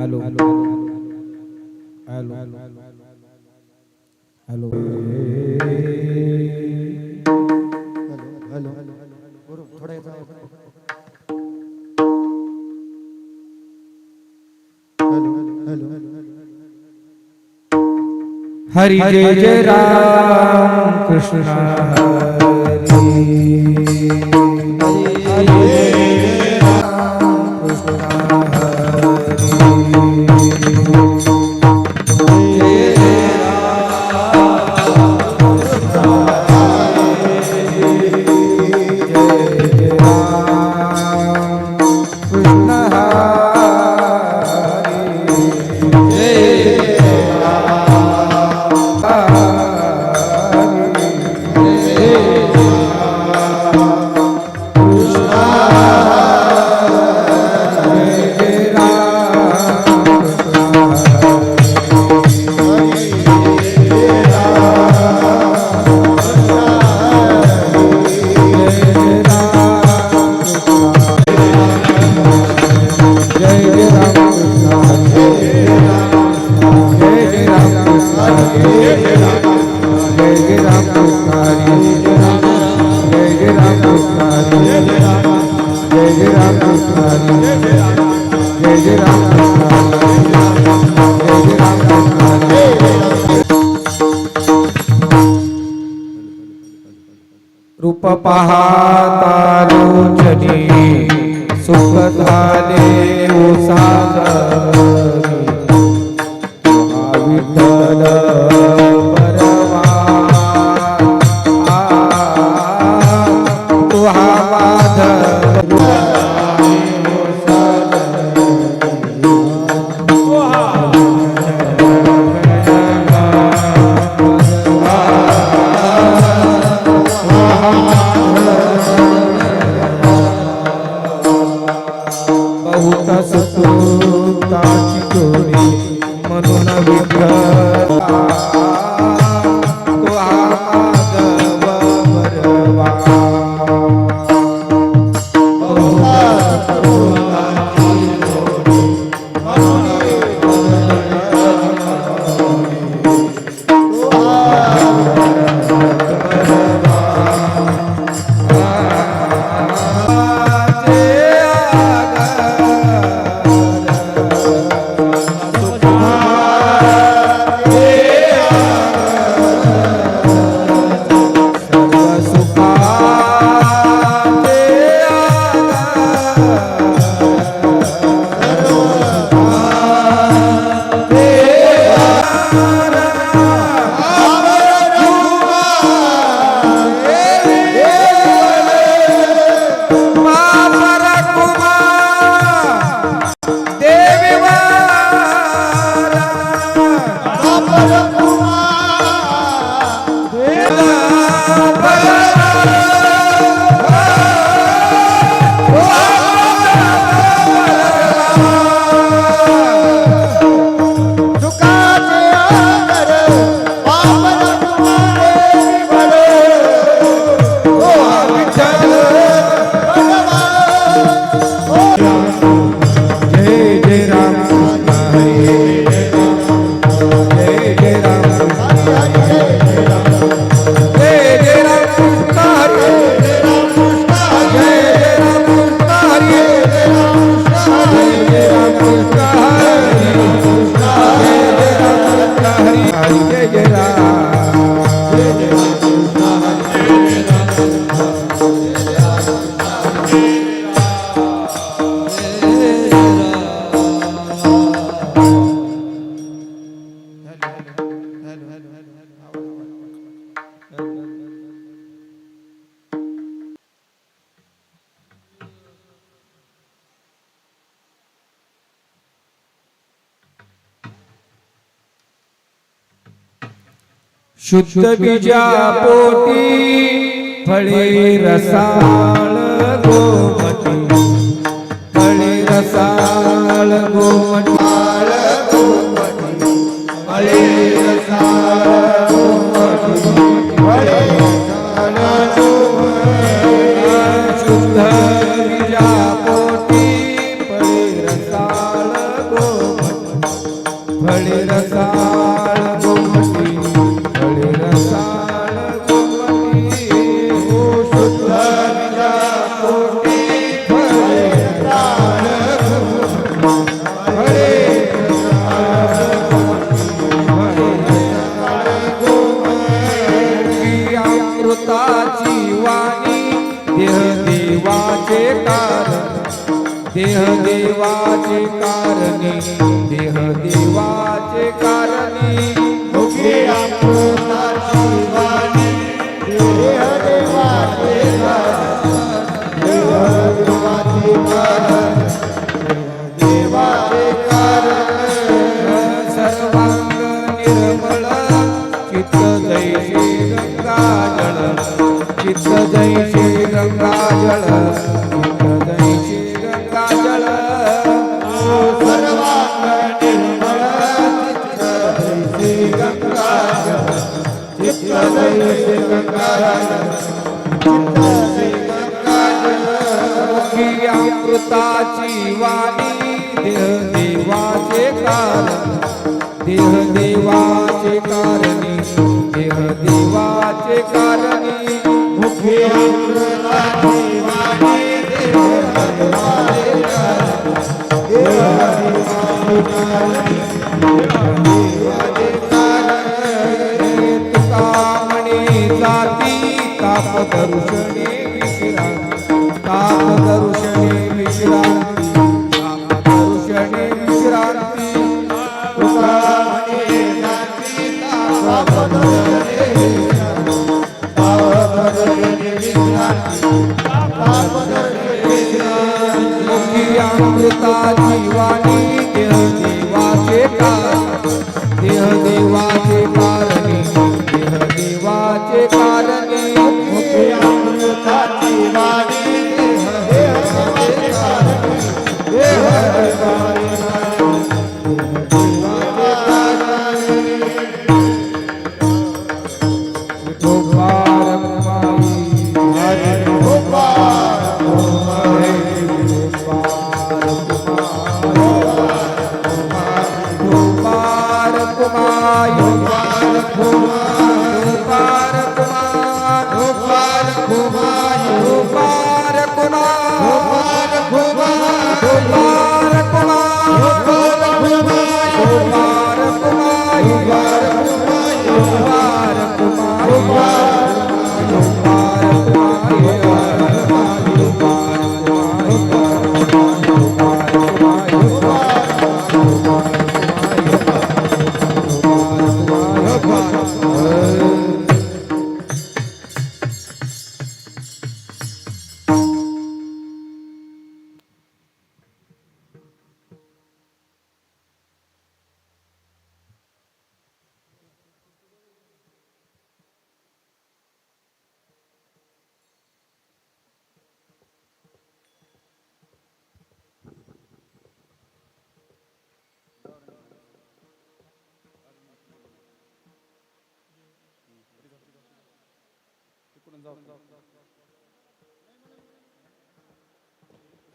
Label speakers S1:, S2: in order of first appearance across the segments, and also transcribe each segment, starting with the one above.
S1: Hello hello hello hello
S2: hello थोडा
S1: हरी जय जय Ram Krishna Krishna da da da da शुद्ध बीजा पोटी फळे रसाळ गोमती फळे रसाळ गोमती फळे रसाळ देह देवाचे कारणे देह देवाचे कारणे.
S2: भोगे आपण जीवाने देह देवाची
S1: वाणी देह देवाचे कारण देह देवाचे कारण देह देवाचे कारण.
S2: मुखे ताप
S1: दर्शने विसरा ताप दर्शन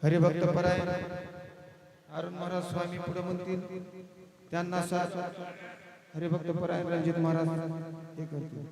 S2: हरिभक्त पराय अरुण महाराज स्वामी पुढे म्हणतील त्यांना हरिभक्त पराय रणजित महाराज हे करतील.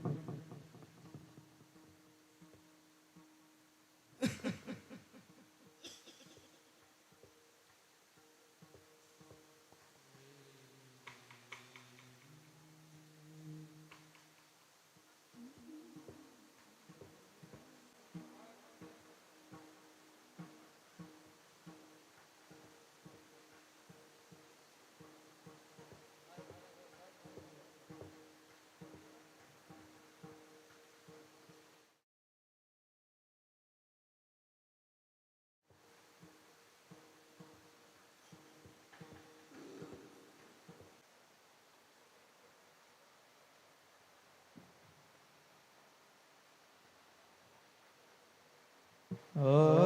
S2: Oh.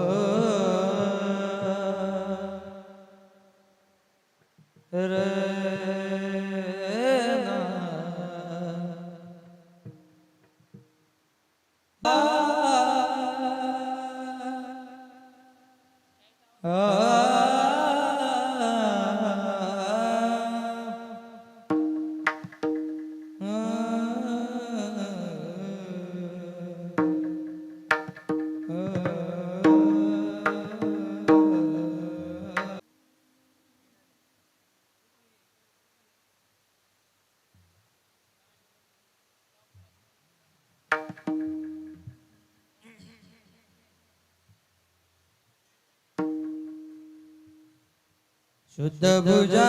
S2: শুদ্ধ
S1: বুঝা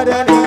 S1: Hare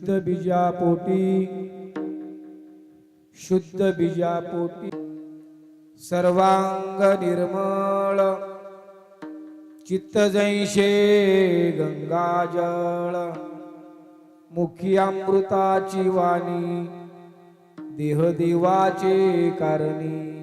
S1: शुद्ध बीजापोटी। शुद्ध बीजापोटी। सर्वांग निर्मळ। चित्त जैशे गंगाजळ। मुखी अमृताची वाणी। देह देवाचे कारणी।